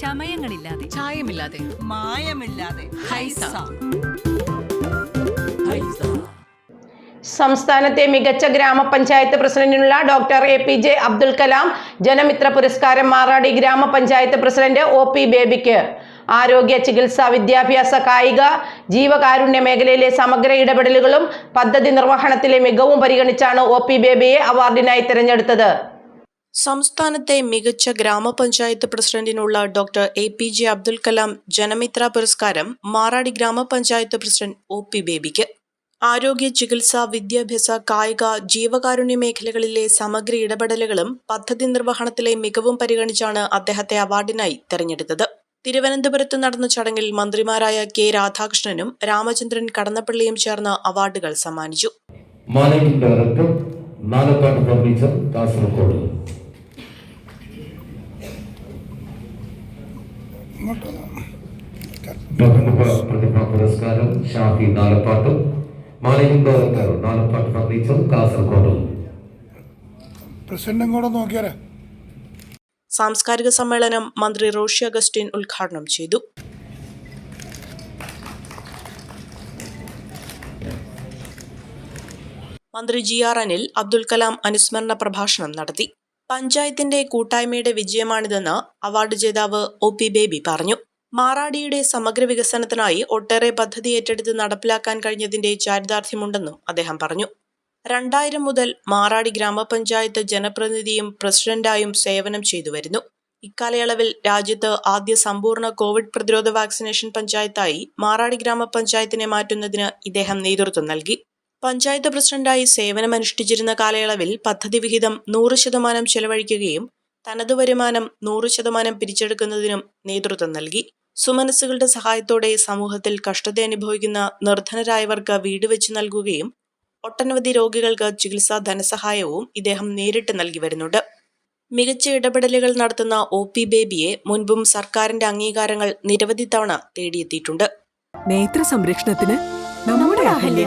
ചമയങ്ങളില്ലാതെ. ചായമില്ലാതെ. മായമില്ലാതെ. ഹൈസ. സംസ്ഥാനത്തെ മികച്ച ഗ്രാമപഞ്ചായത്ത് പ്രസിഡന്റിനുള്ള doctor A P J Abdul Kalam Janamitra പുരസ്കാരം മാറാടി ഗ്രാമപഞ്ചായത്ത് പ്രസിഡന്റ് ഒ പി ബേബിക്ക്. ആരോഗ്യ ചികിത്സ വിദ്യാഭ്യാസ കായിക ജീവകാരുണ്യ മേഖലയിലെ സമഗ്ര ഇടപെടലുകളും പദ്ധതി നിർവഹണത്തിലെ മികവും പരിഗണിച്ചാണ് ഒ പി ബേബിയെ അവാർഡിനായി തിരഞ്ഞെടുത്തത്. സംസ്ഥാനത്തെ മികച്ച ഗ്രാമപഞ്ചായത്ത് പ്രസിഡന്റിനുള്ള doctor A P J Abdul Kalam Janamitra പുരസ്കാരം മാറാടി ഗ്രാമപഞ്ചായത്ത് പ്രസിഡന്റ് ഒ പി ബേബിക്ക്. ആരോഗ്യ ചികിത്സ വിദ്യാഭ്യാസ കായിക ജീവകാരുണ്യ മേഖലകളിലെ സമഗ്ര ഇടപെടലുകളും പദ്ധതി നിർവഹണത്തിലെ മികവും പരിഗണിച്ചാണ് അദ്ദേഹത്തെ അവാർഡിനായി തെരഞ്ഞെടുത്തത്. തിരുവനന്തപുരത്ത് നടന്ന ചടങ്ങിൽ മന്ത്രിമാരായ കെ രാധാകൃഷ്ണനും രാമചന്ദ്രൻ കടന്നപ്പള്ളിയും ചേർന്ന് അവാർഡുകൾ സമ്മാനിച്ചു. Managing director Nalappad furniture Kasaragod. പുരസ്കാരം Shafi Nalappad managing director Nalappad furniture Kasaragod. പ്രസിഡന്റും കൂടെ നോക്കിയാലേ സാംസ്കാരിക സമ്മേളനം മന്ത്രി റോഷി അഗസ്റ്റിൻ ഉദ്ഘാടനം ചെയ്തു. മന്ത്രി ജി ആർ അനിൽ അബ്ദുൽ കലാം അനുസ്മരണ പ്രഭാഷണം നടത്തി. പഞ്ചായത്തിന്റെ കൂട്ടായ്മയുടെ വിജയമാണിതെന്ന് അവാർഡ് ജേതാവ് ഒ പി ബേബി പറഞ്ഞു. മാറാടിയുടെ സമഗ്ര വികസനത്തിനായി ഒട്ടേറെ പദ്ധതി ഏറ്റെടുത്ത് നടപ്പിലാക്കാൻ കഴിഞ്ഞതിന്റെ ചാരിതാർത്ഥ്യമുണ്ടെന്നും അദ്ദേഹം പറഞ്ഞു. രണ്ടായിരം മുതൽ മാറാടി ഗ്രാമപഞ്ചായത്ത് ജനപ്രതിനിധിയും പ്രസിഡന്റായും സേവനം ചെയ്തു വരുന്നു. ഇക്കാലയളവിൽ രാജ്യത്ത് ആദ്യ സമ്പൂർണ കോവിഡ് പ്രതിരോധ വാക്സിനേഷൻ പഞ്ചായത്തായി മാറാടി ഗ്രാമപഞ്ചായത്തിനെ മാറ്റുന്നതിന് ഇദ്ദേഹം നേതൃത്വം നൽകി. പഞ്ചായത്ത് പ്രസിഡന്റായി സേവനമനുഷ്ഠിച്ചിരുന്ന കാലയളവിൽ പദ്ധതി വിഹിതം നൂറ് ശതമാനം ചെലവഴിക്കുകയും തനത് വരുമാനം നൂറ് ശതമാനം പിരിച്ചെടുക്കുന്നതിനും നേതൃത്വം നൽകി. സുമനസ്സുകളുടെ സഹായത്തോടെ സമൂഹത്തിൽ കഷ്ടത അനുഭവിക്കുന്ന നിർധനരായവർക്ക് വീട് വെച്ച് നൽകുകയും ഒട്ടനവധി രോഗികൾക്ക് ചികിത്സാ ധനസഹായവും ഇദ്ദേഹം നേരിട്ട് നൽകി വരുന്നുണ്ട്. മികച്ച ഇടപെടലുകൾ നടത്തുന്ന ഒ പി ബേബിയെ മുൻപും സർക്കാരിന്റെ അംഗീകാരങ്ങൾ നിരവധി തവണ തേടിയെത്തിയിട്ടുണ്ട്. നേത്ര സംരക്ഷണത്തിന് നമ്മുടെ Ahalya